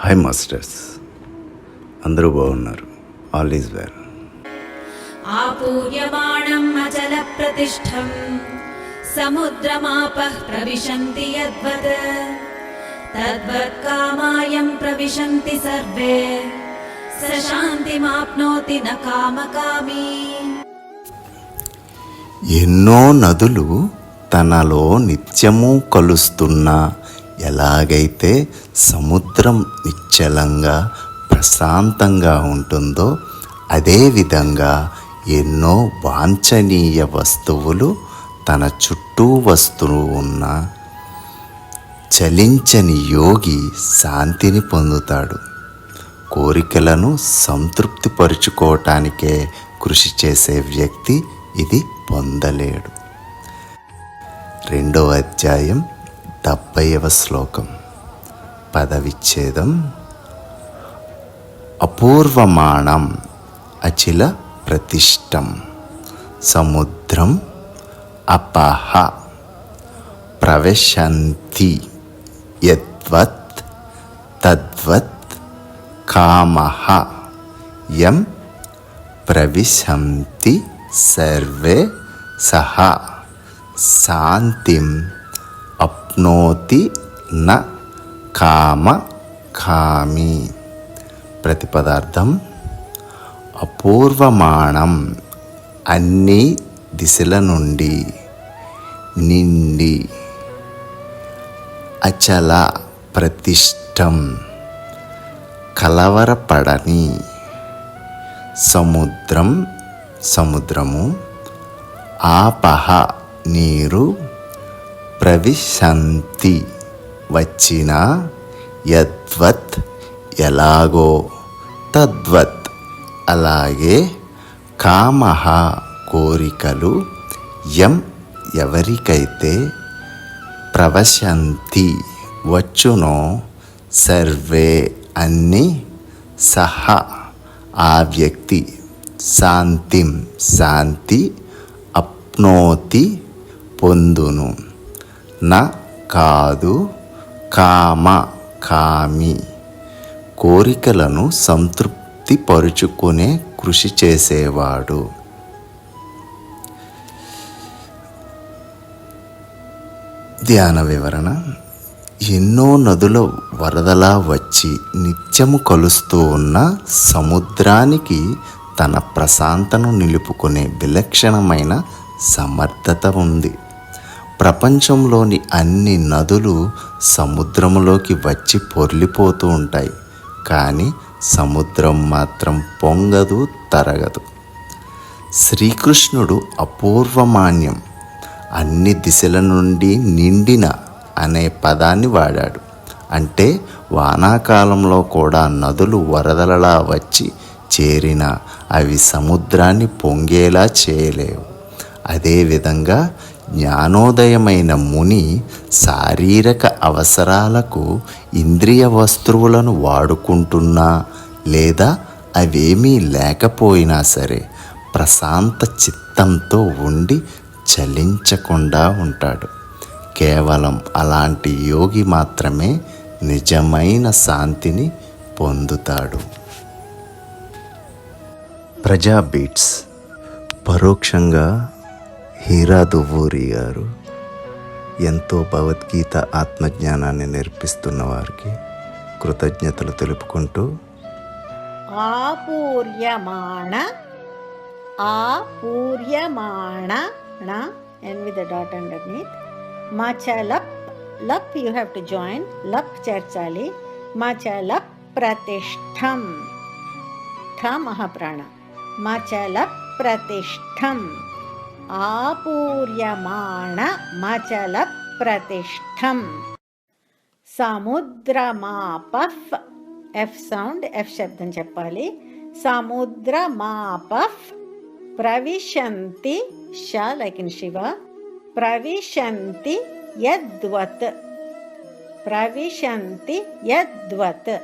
Hi masters అందరూ బాగున్నారు. All is well ఆపూయమాణం అచల ప్రతిష్టం. సముద్రమాప ప్రవిశంతి యద్వత్. తద్వత్ కామాయం ప్రవిశంతి సర్వే. సశాంతి మాప్నోతి న కామకామి. ఎన్నో నదులు తనలో నిత్యము కలుస్తున్న. ఎలాగైతే సముద్రం నిశ్చలంగా ప్రశాంతంగా ఉంటుందో అదేవిధంగా ఎన్నో వాంఛనీయ వస్తువులు తన చుట్టూ వస్తూ ఉన్న చలించని యోగి శాంతిని పొందుతాడు. కోరికలను సంతృప్తిపరుచుకోవటానికే కృషి చేసే వ్యక్తి ఇది పొందలేడు. రెండో అధ్యాయం డెబ్బైవ శ్లోకం. పదవిచ్ఛేదం. అపూర్వమాణం అచిల ప్రతిష్టం. సముద్రం అపహ. ప్రవశంతి యద్వత్ తద్వత్ కామహ యం ప్రవిశంతి సర్వే సహ. శాంతిం నోతి న కామ కామి. ప్రతిపదార్థం అపూర్వమాణం అన్ని దిశల నుండి నిండి అచల ప్రతిష్టం కలవరపడని సముద్రం సముద్రము ఆపహ నీరు ప్రవిశంతి వచ్చిన యద్వత్ ఎలాగో? తద్వత్. అలాగే కామ కోరికలు ఎం ఎవరికైతే? ప్రవశంతి వచ్చునో సర్వే అన్ని సహ ఆ వ్యక్తి శాంతిం శాంతి అప్నోతి పొందును. న కాదు కామ కామి కోరికలను సంతృప్తిపరుచుకునే కృషి చేసేవాడు. ధ్యాన వివరణ. ఎన్నో నదుల వరదలా వచ్చి నిత్యము కలుస్తూ ఉన్న సముద్రానికి తన ప్రశాంతను నిలుపుకునే విలక్షణమైన సమర్థత ఉంది. ప్రపంచంలోని అన్ని నదులు సముద్రంలోకి వచ్చి పొర్లిపోతూ ఉంటాయి. కానీ సముద్రం మాత్రం పొంగదు తరగదు. శ్రీకృష్ణుడు అపూర్వమాన్యం. అన్ని దిశల నుండి నిండిన అనే పదాన్ని వాడాడు. అంటే వానాకాలంలో కూడా నదులు వరదలలా వచ్చి చేరిన అవి సముద్రాన్ని పొంగేలా చేయలేవు. అదేవిధంగా జ్ఞానోదయమైన ముని శారీరక అవసరాలకు ఇంద్రియ వస్తువులను వాడుకుంటున్నా లేదా అవేమీ లేకపోయినా సరే ప్రశాంత చిత్తంతో ఉండి చలించకుండా ఉంటాడు. కేవలం అలాంటి యోగి మాత్రమే నిజమైన శాంతిని పొందుతాడు. ప్రజా బీట్స్. పరోక్షంగా హీరా దువ్వూరి గారు ఎంతో భగవద్గీత ఆత్మజ్ఞానాన్ని నేర్పిస్తున్న వారికి కృతజ్ఞతలు తెలుపుకుంటూ ఆపూర్యమాణ ఆపూర్యమాణ డాట్ అండర్ మీత్ మా చ లప్ యూ హ్యావ్ టు జాయిన్ లప్ చేర్చాలి. మా చ లప్ ప్రతిష్టం. థ మహాప్రాణ. మా చ ప్రతిష్టం. ఆపూర్యమాణ మచల ప్రతిష్టం సముద్రమాపఫ్ ఎఫ్ సౌండ్ ఎఫ్ శబ్దం చెప్పాలి. సముద్రమాపఫ్ ప్రవిశంతి ష లైక్ ఇన్ శివ ప్రవిశంతి యద్వత్ ప్రవిశంతి యద్వత్.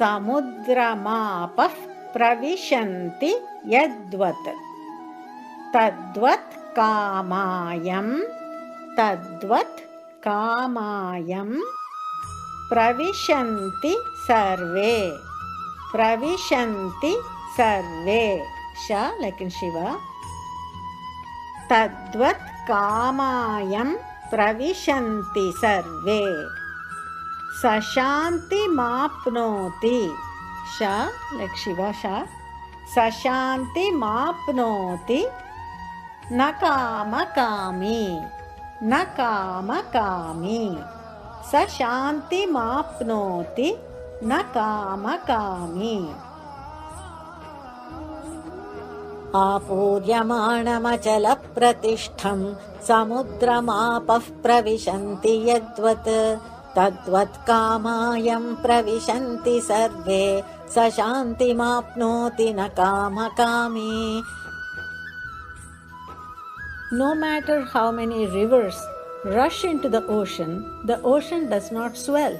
సముద్రమాప ప్రవిశంతి యద్వత్. तद्वत् कामायं तद्वत् कामायं प्रविशन्ति सर्वे प्रविशन्ति सर्वे। श शिव। तद्वत् कामायं प्रविशन्ति सर्वे। सशान्तिमाप्नोति। श लक्ष्व शशान्तिमाप्नोति कामकामी आपूर्यमाणमचलप्रतिष्ठं समुद्रमापः प्रविशन्ति यद्वत् तद्वत् कामायं प्रविशन्ति सर्वे। स शान्तिमाप्नोति न कामकामी No matter how many rivers rush into the ocean, the ocean does not swell.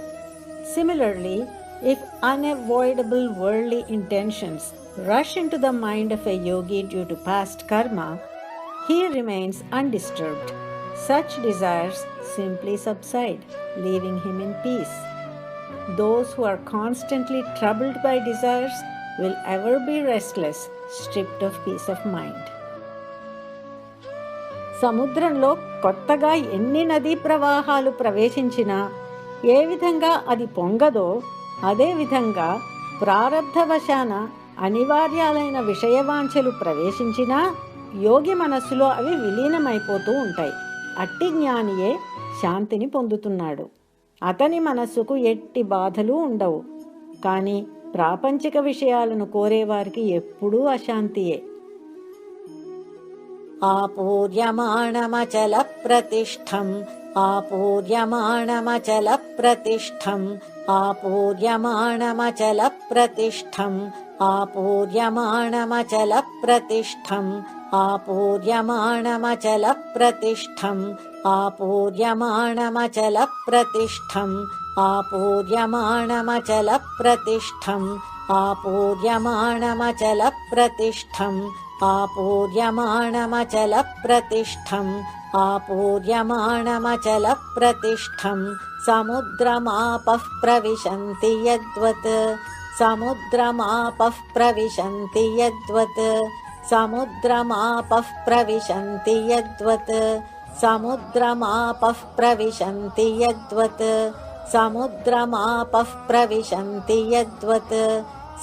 Similarly, if unavoidable worldly intentions rush into the mind of a yogi due to past karma, he remains undisturbed. Such desires simply subside, leaving him in peace. Those who are constantly troubled by desires will ever be restless, stripped of peace of mind. సముద్రంలో కొత్తగా ఎన్ని నదీ ప్రవాహాలు ప్రవేశించినా ఏ విధంగా అది పొంగదో అదేవిధంగా ప్రారబ్ధవశాన అనివార్యాలైన విషయవాంఛలు ప్రవేశించినా యోగి మనస్సులో అవి విలీనమైపోతూ ఉంటాయి. అట్టి జ్ఞానియే శాంతిని పొందుతున్నాడు. అతని మనస్సుకు ఎట్టి బాధలు ఉండవు. కానీ ప్రాపంచిక విషయాలను కోరేవారికి ఎప్పుడూ అశాంతియే. आपूर्यमाणमचलप्रतिष्ठम् आपूर्यमाणमचलप्रतिष्ठम् आपूर्यमाणमचलप्रतिष्ठम् आपूर्यमाणमचलप्रतिष्ठम् आपूर्यमाणमचलप्रतिष्ठम् आपूर्यमाणमचलप्रतिष्ठम् आपूर्यमाणमचलप्रतिष्ठम् आपूर्यमाणमचलप्रतिष्ठम् आपूर्यमाणमचलप्रतिष्ठम् आपूर्यमाणमचलप्रतिष्ठम् समुद्रमापः प्रविशन्ति यद्वत् समुद्रमापः प्रविशन्ति यद्वत् समुद्रमापः प्रविशन्ति यद्वत् समुद्रमापः प्रविशन्ति यद्वत् समुद्रमापः प्रविशन्ति यद्वत्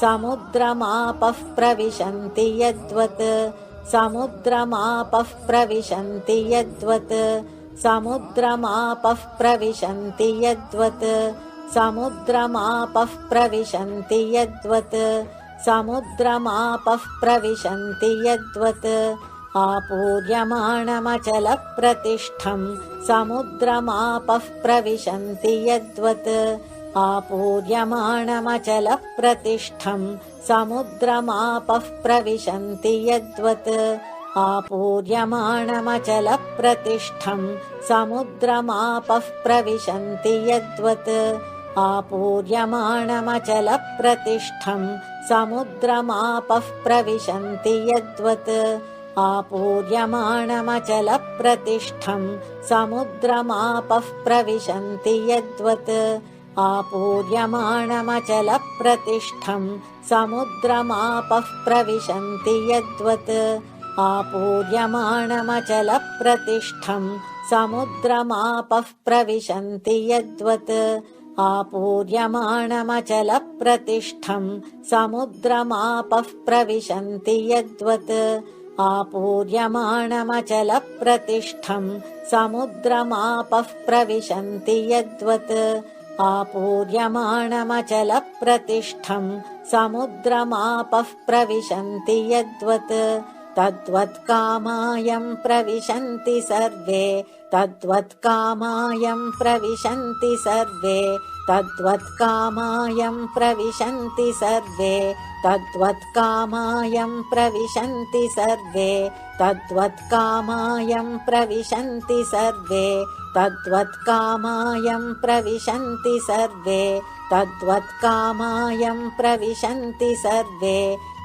समुद्रमापः प्रविशन्ति यद्वत्। समुद्रमापः प्रविशन्ति यद्वत्। समुद्रमापः प्रविशन्ति यद्वत्। समुद्रमापः प्रविशन्ति यद्वत्। समुद्रमापः प्रविशन्ति यद्वत्। आपूर्यमाणमचलप्रतिष्ठम्। समुद्रमापः प्रविशन्ति यद्वत् आपूर्यमाणमचलप्रतिष्ठम् समुद्रमापः प्रविशन्ति यद्वत्। आपूर्यमाणमचलप्रतिष्ठम् समुद्रमापः प्रविशन्ति यद्वत्। आपूर्यमाणमचलप्रतिष्ठम् समुद्रमापः प्रविशन्ति यद्वत्। आपूर्यमाणमचलप्रतिष्ठम् समुद्रमापः प्रविशन्ति यद्वत् आपूर्यमाणमचलप्रतिष्ठम् समुद्रमापः प्रविशन्ति यद्वत्। आपूर्यमाणमचलप्रतिष्ठम् समुद्रमापः प्रविशन्ति यद्वत्। आपूर्यमाणमचलप्रतिष्ठम् समुद्रमापः प्रविशन्ति यद्वत्। आपूर्यमाणमचलप्रतिष्ठम् समुद्रमापः प्रविशन्ति यद्वत् आपूर्यमाणमचलप्रतिष्ठम् समुद्रमापः प्रविशन्ति यद्वत्। तद्वत्कामायम् प्रविशन्ति सर्वे। तद्वत्कामायम् प्रविशन्ति सर्वे। तद्वत्कामायम् प्रविशन्ति सर्वे। तद्वत्कामायम् प्रविशन्ति सर्वे। तद्वत्कामायम् प्रविशन्ति सर्वे। तद्वत्कामायं प्रविशन्ति सर्वे तद्वत्कामायं प्रविशन्ति सर्वे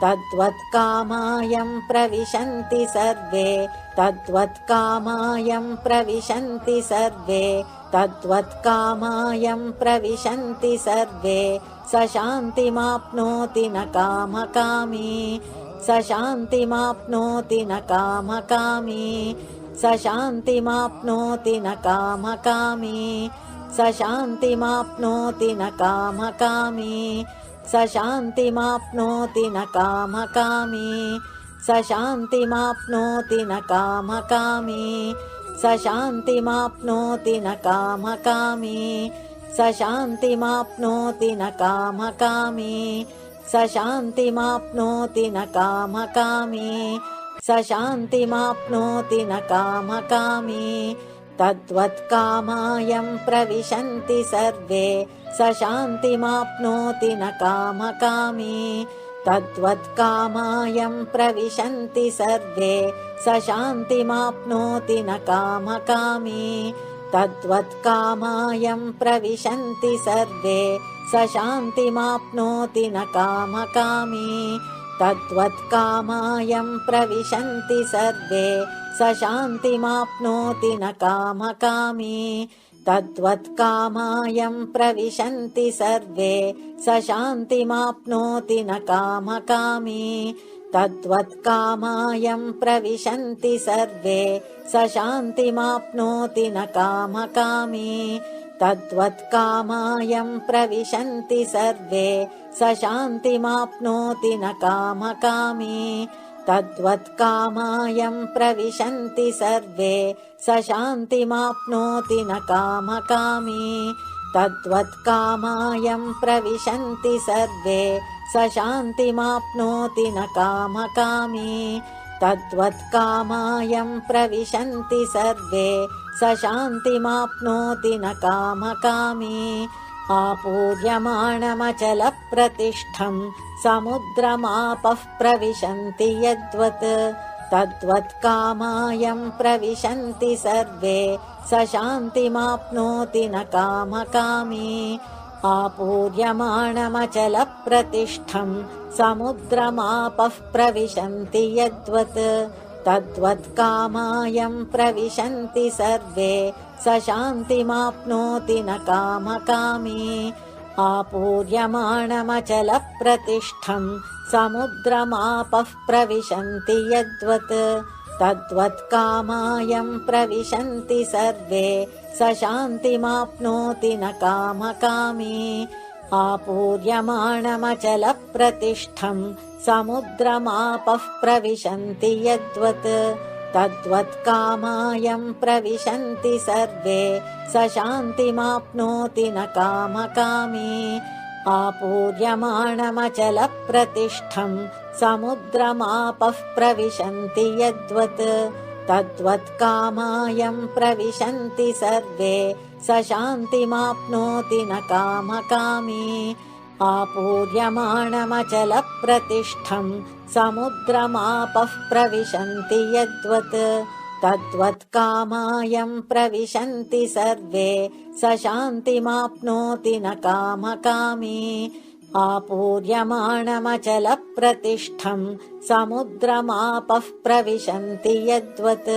तद्वत्कामायं प्रविशन्ति सर्वे तद्वत्कामायं प्रविशन्ति सर्वे तद्वत्कामायं प्रविशन्ति सर्वे स शान्तिमाप्नोति न कामकामी स शान्तिमाप्नोति न कामकामी स शान्तिमाप्नोति न कामकामी। स शान्तिमाप्नोति न कामकामी। स शान्तिमाप्नोति न कामकामी। स शान्तिमाप्नोति न कामकामी। स शान्तिमाप्नोति न कामकामी। स शान्तिमाप्नोति न कामकामी। स शान्तिमाप्नोति न कामकामी स शान्तिमाप्नोति न कामकामी तद्वत्कामायं प्रविशन्ति सर्वे। स शान्तिमाप्नोति न कामकामी तद्वत्कामायं प्रविशन्ति सर्वे। स शान्तिमाप्नोति न कामकामी तद्वत्कामायं प्रविशन्ति सर्वे। स शान्तिमाप्नोति न कामकामी तद्वत्कामायं प्रविशन्ति सर्वे स शान्तिमाप्नोति न कामकामी। तद्वत्कामायं प्रविशन्ति सर्वे स शान्तिमाप्नोति न कामकामी। तद्वत्कामायं प्रविशन्ति सर्वे स शान्तिमाप्नोति न कामकामी तद्वत्कामायं प्रविशन्ति सर्वे स शान्तिमाप्नोति न कामकामी। तद्वत्कामायं प्रविशन्ति सर्वे स शान्तिमाप्नोति न कामकामी। तद्वत्कामायं प्रविशन्ति सर्वे स शान्तिमाप्नोति न कामकामी। तद्वत्कामायं प्रविशन्ति सर्वे स शान्तिमाप्नोति न कामकामी आपूर्यमाणमचलप्रतिष्ठं समुद्रमापः प्रविशन्ति यद्वत् तद्वत्कामायं प्रविशन्ति सर्वे स शान्तिमाप्नोति न कामकामी आपूर्यमाणमचलप्रतिष्ठं समुद्रमापः प्रविशन्ति यद्वत् तद्वत्कामायं प्रविशन्ति सर्वे स शान्तिमाप्नोति न कामकामी। आपूर्यमाणमचलप्रतिष्ठं समुद्रमापः प्रविशन्ति यद्वत्। तद्वत्कामायं प्रविशन्ति सर्वे स शान्तिमाप्नोति न कामकामी आपूर्यमाणमचलप्रतिष्ठं समुद्रमापः प्रविशन्ति यद्वत्। तद्वत्कामायं प्रविशन्ति सर्वे। स शान्तिमाप्नोति न कामकामी। आपूर्यमाणमचलप्रतिष्ठं समुद्रमापः प्रविशन्ति यद्वत्। तद्वत्कामायं प्रविशन्ति सर्वे स शान्तिमाप्नोति न कामकामी आपूर्यमाणमचलप्रतिष्ठं समुद्रमापः प्रविशन्ति यद्वत् तद्वत्कामायं प्रविशन्ति सर्वे। स शान्तिमाप्नोति न कामकामी आपूर्यमाणमचलप्रतिष्ठं समुद्रमापः प्रविशन्ति यद्वत्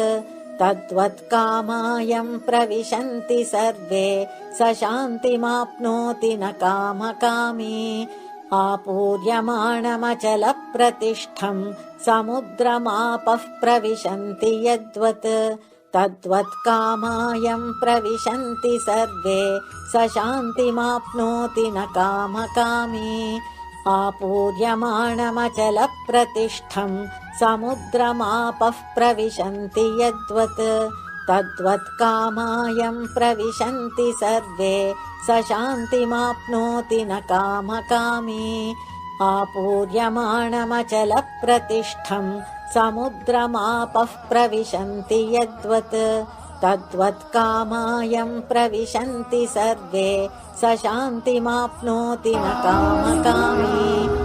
तद्वत्कामायं प्रविशन्ति सर्वे स शान्तिमाप्नोति न कामकामी। आपूर्यमाणमचलप्रतिष्ठं समुद्रमापः प्रविशन्ति यद्वत्। तद्वत्कामायं प्रविशन्ति सर्वे स शान्तिमाप्नोति न कामकामी आपूर्यमाणमचलप्रतिष्ठं समुद्रमापः प्रविशन्ति यद्वत् तद्वत्कामायं प्रविशन्ति सर्वे स शान्तिमाप्नोति न कामकामी। आपूर्यमाणमचलप्रतिष्ठं समुद्रमापः प्रविशन्ति यद्वत् तद्वत्कामायं प्रविशन्ति सर्वे स शान्तिमाप्नोति न कामकामी